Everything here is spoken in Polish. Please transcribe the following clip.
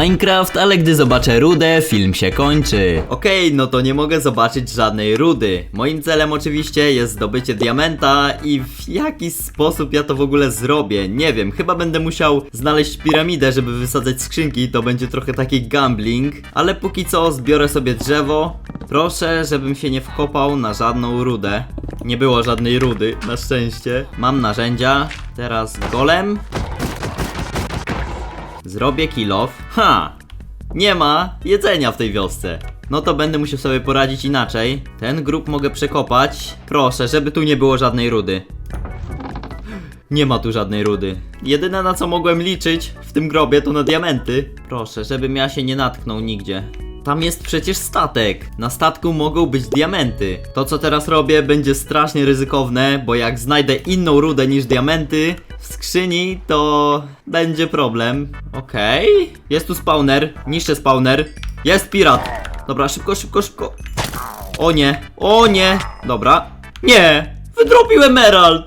Minecraft, ale gdy zobaczę rudę, film się kończy. Okej, no to nie mogę zobaczyć żadnej rudy. Moim celem oczywiście jest zdobycie diamenta i w jaki sposób ja to w ogóle zrobię? Nie wiem, chyba będę musiał znaleźć piramidę, żeby wysadzać skrzynki, to będzie trochę taki gambling, ale póki co zbiorę sobie drzewo. Proszę, żebym się nie wkopał na żadną rudę. Nie było żadnej rudy, na szczęście. Mam narzędzia, teraz golem. Zrobię kill off. Ha! Nie ma jedzenia w tej wiosce. No to będę musiał sobie poradzić inaczej. Ten grób mogę przekopać. Proszę, żeby tu nie było żadnej rudy. Nie ma tu żadnej rudy. Jedyne na co mogłem liczyć w tym grobie to na diamenty. Proszę, żebym ja się nie natknął nigdzie. Tam jest przecież statek. Na statku mogą być diamenty. To co teraz robię będzie strasznie ryzykowne, bo jak znajdę inną rudę niż diamenty w skrzyni, to będzie problem. Okej. Jest tu spawner. Niszczę spawner. Jest pirat. Dobra, szybko, szybko, szybko. O nie, o nie. Dobra. Nie. Wydropił emerald.